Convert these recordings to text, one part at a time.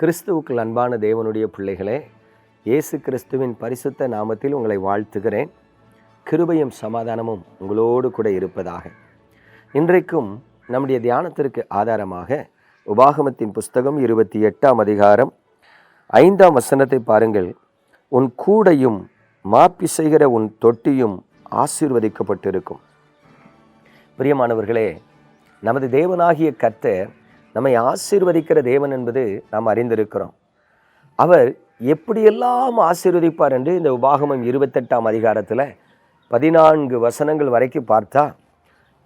கிறிஸ்துவுக்குள் அன்பான தேவனுடைய பிள்ளைகளே இயேசு கிறிஸ்துவின் பரிசுத்த நாமத்தில் உங்களை வாழ்த்துகிறேன். கிருபையும் சமாதானமும் உங்களோடு கூட இருப்பதாக. இன்றைக்கும் நம்முடைய தியானத்திற்கு ஆதாரமாக உபாகமத்தின் புஸ்தகம் இருபத்தி எட்டாம் அதிகாரம் ஐந்தாம் வசனத்தை பாருங்கள். உன் கூடையும் மாப்பிசைகிற உன் தொட்டியும் ஆசீர்வதிக்கப்பட்டிருக்கும். பிரியமானவர்களே நமது தேவனாகிய கர்த்தர் நம்மை ஆசீர்வதிக்கிற தேவன் என்பது நாம் அறிந்திருக்கிறோம். அவர் எப்படியெல்லாம் ஆசீர்வதிப்பார் என்று இந்த உபாகமம் இருபத்தெட்டாம் அதிகாரத்தில் பதினான்கு வசனங்கள் வரைக்கும் பார்த்தா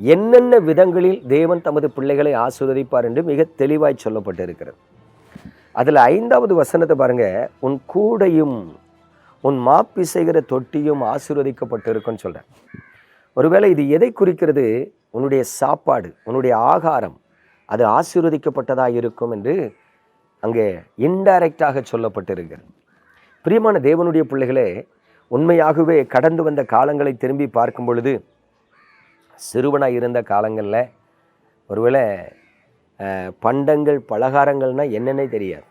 என்னென்ன விதங்களில் தேவன் தமது பிள்ளைகளை ஆசீர்வதிப்பார் என்று மிக தெளிவாய் சொல்லப்பட்டிருக்கிறது. அதில் ஐந்தாவது வசனத்தை பாருங்க உன் கூடையும் உன் மாப்பிசைகிற தொட்டியும் ஆசீர்வதிக்கப்பட்டிருக்குன்னு சொல்கிறேன் ஒருவேளை இது எதை குறிக்கிறது? உன்னுடைய சாப்பாடு உன்னுடைய ஆகாரம் அது ஆசீர்வதிக்கப்பட்டதாக இருக்கும் என்று அங்கே இன்டைரக்டாக சொல்லப்பட்டிருக்கிறது. பிரியமான தேவனுடைய பிள்ளைகளே உண்மையாகவே கடந்து வந்த காலங்களை திரும்பி பார்க்கும் பொழுது சிறுவனாக இருந்த காலங்களில் ஒருவேளை பண்டங்கள் பலகாரங்கள்னால் என்னன்னே தெரியாது.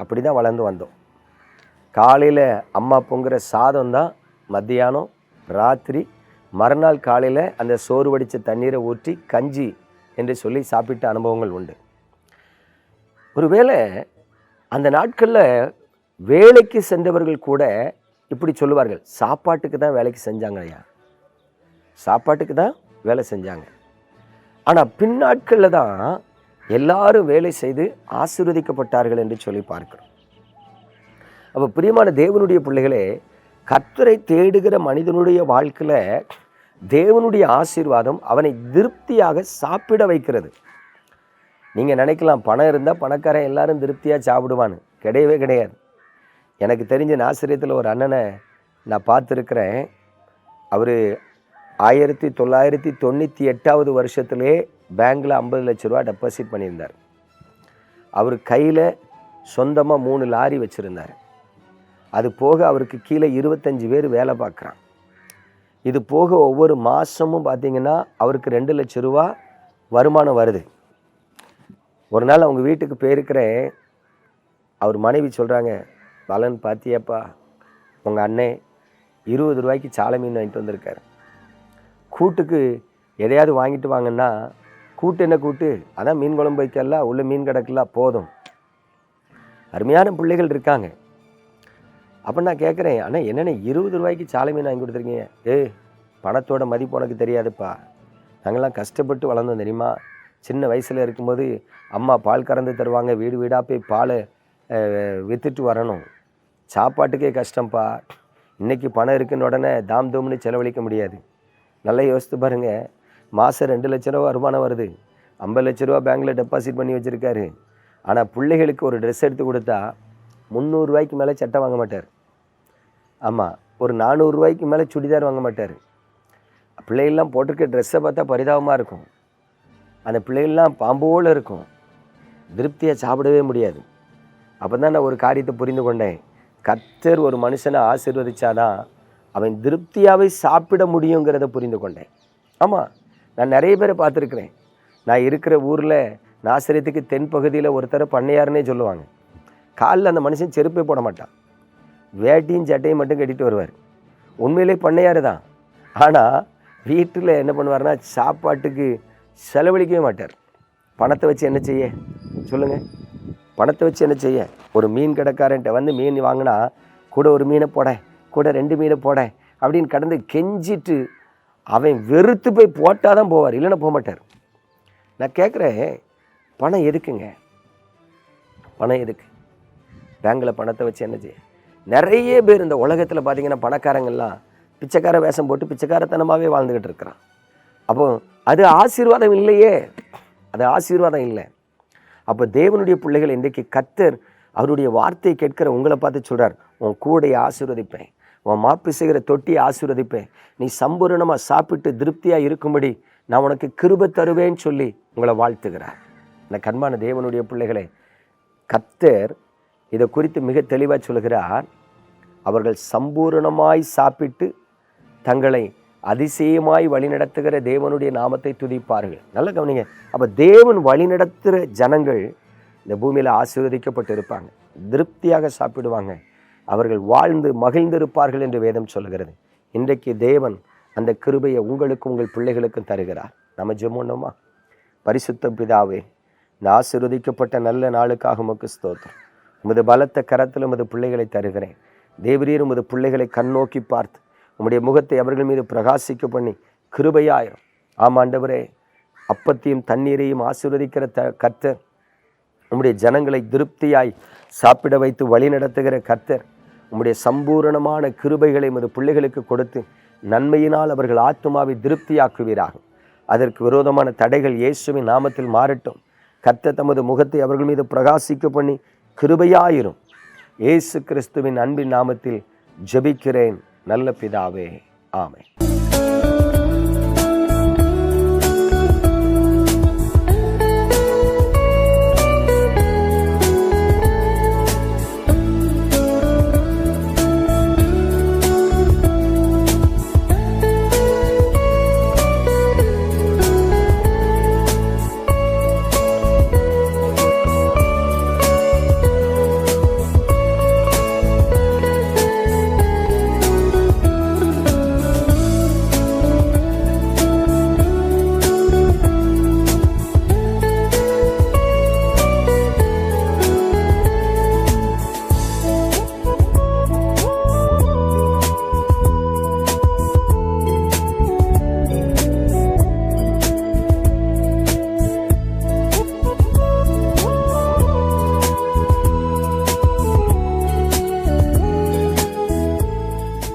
அப்படி தான் வளர்ந்து வந்தோம். காலையில் அம்மா பொங்குற சாதம் தான் மத்தியானம் ராத்திரி மறுநாள் காலையில் அந்த சோறு வடித்த தண்ணீரை ஊற்றி கஞ்சி என்று சொல்லி சாப்பிட்ட அனுபவங்கள் உண்டு. ஒருவேளை அந்த நாட்களில் வேலைக்கு சென்றவர்கள் கூட இப்படி சொல்லுவார்கள் சாப்பாட்டுக்கு தான் வேலைக்கு செஞ்சாங்க ஐயா. சாப்பாட்டுக்கு தான் வேலை செஞ்சாங்க. ஆனால் பின்னாட்களில் தான் எல்லாரும் வேலை செய்து ஆசீர்வதிக்கப்பட்டார்கள் என்று சொல்லி பார்க்கிறோம். அப்போ பிரியமான தேவனுடைய பிள்ளைகளே கர்த்தரை தேடுகிற மனிதனுடைய வாழ்க்கையில் தேவனுடைய ஆசீர்வாதம் அவனை திருப்தியாக சாப்பிட வைக்கிறது. நீங்கள் நினைக்கலாம் பணம் இருந்தால் பணக்காரன் எல்லாரும் திருப்தியாக சாப்பிடுவான்னு. கிடையவே கிடையாது. எனக்கு தெரிஞ்ச நாசிரியத்தில் ஒரு அண்ணனை நான் பார்த்துருக்குறேன். அவர் ஆயிரத்தி தொள்ளாயிரத்தி தொண்ணூற்றி எட்டாவது வருஷத்துலேயே பேங்க்கில் ஐம்பது லட்ச ரூபா டெபாசிட் பண்ணியிருந்தார். அவர் கையில் சொந்தமாக மூணு லாரி வச்சுருந்தார். அது போக அவருக்கு கீழே இருபத்தஞ்சி பேர் வேலை பார்க்குறான். இது போக ஒவ்வொரு மாதமும் பார்த்தீங்கன்னா அவருக்கு ரெண்டு லட்ச ரூபா வருமானம் வருது. ஒரு நாள் அவங்க வீட்டுக்கு போயிருக்கிறேன். அவர் மனைவி சொல்கிறாங்க பலன் பார்த்தியாப்பா உங்கள் அண்ணே இருபது ரூபாய்க்கு சாலை மீன் வாங்கிட்டு வந்திருக்காரு. கூட்டுக்கு எதையாவது வாங்கிட்டு வாங்கன்னா கூட்டு என்ன கூட்டு? அதான் மீன் குழம்பு வைக்கல உள்ள மீன் கிடக்கல போதும். அருமையான பிள்ளைகள் இருக்காங்க. அப்போ நான் கேட்குறேன் அண்ணா என்னென்ன இருபது ரூபாய்க்கு சாலை மீன் வாங்கி கொடுத்துருக்கீங்க? ஏ பணத்தோட மதிப்பு உனக்கு தெரியாதுப்பா. நாங்கள்லாம் கஷ்டப்பட்டு வளர்ந்தோம் தெரியுமா? சின்ன வயசில் இருக்கும்போது அம்மா பால் கறந்து தருவாங்க வீடு வீடாக போய் பாலை விற்றுட்டு வரணும். சாப்பாட்டுக்கே கஷ்டம்ப்பா இன்றைக்கி பணம் இருக்குன்னு உடனே தாம் தூம்னு செலவழிக்க முடியாது. நல்லா யோசித்து பாருங்கள் மாதம் ரெண்டு லட்ச ரூபா வருமானம் வருது. ஐம்பது லட்ச ரூபா பேங்க்கில் டெபாசிட் பண்ணி வச்சுருக்காரு. ஆனால் பிள்ளைகளுக்கு ஒரு ட்ரெஸ் எடுத்து கொடுத்தா முந்நூறுரூவாய்க்கு மேலே சட்டை வாங்க மாட்டார். ஆமாம் ஒரு நானூறுரூவாய்க்கு மேலே சுடிதார் வாங்க மாட்டார். பிள்ளைகள்லாம் போட்டிருக்க ட்ரெஸ்ஸை பார்த்தா பரிதாபமாக இருக்கும். அந்த பிள்ளைகள்லாம் பாம்போல் இருக்கும். திருப்தியாக சாப்பிடவே முடியாது. அப்போ தான் நான் ஒரு காரியத்தை புரிந்து கொண்டேன். கத்தர் ஒரு மனுஷனை ஆசிர்வதிச்சாதான் அவன் திருப்தியாகவே சாப்பிட முடியுங்கிறத புரிந்து கொண்டேன். ஆமாம் நான் நிறைய பேரை பார்த்துருக்குறேன். நான் இருக்கிற ஊரில் நாசிரியத்துக்கு தென் பகுதியில் ஒருத்தர் பண்ணையாருன்னே சொல்லுவாங்க. காலில் அந்த மனுஷன் செருப்பே போட மாட்டான். வேட்டியும் சட்டையும் மட்டும் கட்டிட்டு வருவார். உண்மையிலே பண்ணையார் தான். ஆனால் வீட்டில் என்ன பண்ணுவார்னா சாப்பாட்டுக்கு செலவழிக்கவே மாட்டார். பணத்தை வச்சு என்ன செய்ய? சொல்லுங்கள் பணத்தை வச்சு என்ன செய்ய? ஒரு மீன் கடைக்காரன்ட்ட வந்து மீன் வாங்கினா கூட ஒரு மீனை போட கூட ரெண்டு மீனை போட அப்படின்னு கடந்து கெஞ்சிட்டு அவன் வெறுத்து போய் போட்டால் தான் போவார். இல்லைன்னா போக மாட்டார். நான் கேட்குறேன் பணம் எதுக்குங்க? பணம் எதுக்கு? பேங்கில் பணத்தை வச்சு என்ன செய்ய? நிறைய பேர் இந்த உலகத்தில் பார்த்திங்கன்னா பணக்காரங்கள்லாம் பிச்சைக்கார வேஷம் போட்டு பிச்சைக்காரத்தனமாகவே வாழ்ந்துக்கிட்டு இருக்கிறான். அப்போ அது ஆசீர்வாதம் இல்லையே. அது ஆசீர்வாதம் இல்லை. அப்போ தேவனுடைய பிள்ளைகள் இன்றைக்கு கத்தர் அவருடைய வார்த்தையை கேட்கிற உங்களை பார்த்து சொல்கிறார் உன் கூடையை ஆசீர்வதிப்பேன். உன் மாப்பு செய்கிற தொட்டியை ஆசீர்வதிப்பேன். நீ சம்பூரணமாக சாப்பிட்டு திருப்தியாக இருக்கும்படி நான் உனக்கு கிருபை தருவேன்னு சொல்லி உங்களை வாழ்த்துகிறார். இந்த கண்மான தேவனுடைய பிள்ளைகளை கத்தர் இதை குறித்து மிக தெளிவாக சொல்கிறார் அவர்கள் சம்பூரணமாய் சாப்பிட்டு தங்களை அதிசயமாய் வழிநடத்துகிற தேவனுடைய நாமத்தை துதிப்பார்கள். நல்ல கவனிங்க. அப்போ தேவன் வழிநடத்துகிற ஜனங்கள் இந்த பூமியில் ஆசீர்வதிக்கப்பட்டு இருப்பாங்க. திருப்தியாக சாப்பிடுவாங்க. அவர்கள் வாழ்ந்து மகிழ்ந்திருப்பார்கள் என்று வேதம் சொல்கிறது இன்றைக்கு தேவன் அந்த கிருபையை உங்களுக்கும் உங்கள் பிள்ளைகளுக்கும் தருகிறார். நம்ம ஜெமோனோமா பரிசுத்த பிதாவே இந்த ஆசீர்வதிக்கப்பட்ட நல்ல நாளுக்காக உமக்கு ஸ்தோத்திரம். உமது பலத்த கரத்தில் உமது பிள்ளைகளை தருகிறேன். தேவரீர் உமது பிள்ளைகளை கண்ணோக்கி பார்த்து உம்முடைய முகத்தை அவர்கள் மீது பிரகாசிக்க பண்ணி கிருபையாயிரம் ஆமாண்டவரே அப்பத்தையும் தண்ணீரையும் ஆசீர்வதிக்கிற த கர்த்தர் உம்முடைய ஜனங்களை திருப்தியாய் சாப்பிட வைத்து வழி நடத்துகிற கர்த்தர் உம்முடைய சம்பூரணமான கிருபைகளை உமது பிள்ளைகளுக்கு கொடுத்து நன்மையினால் அவர்கள் ஆத்மாவை திருப்தியாக்குவீராகும் அதற்கு விரோதமான தடைகள் இயேசுவின் நாமத்தில் மாறட்டும். கர்த்தர் தமது முகத்தை அவர்கள் மீது பிரகாசிக்க பண்ணி கிருபையாயிரும். இயேசு கிறிஸ்துவின் அன்பின் நாமத்தில் ஜெபிக்கிறேன். நல்ல பிதாவே. ஆமை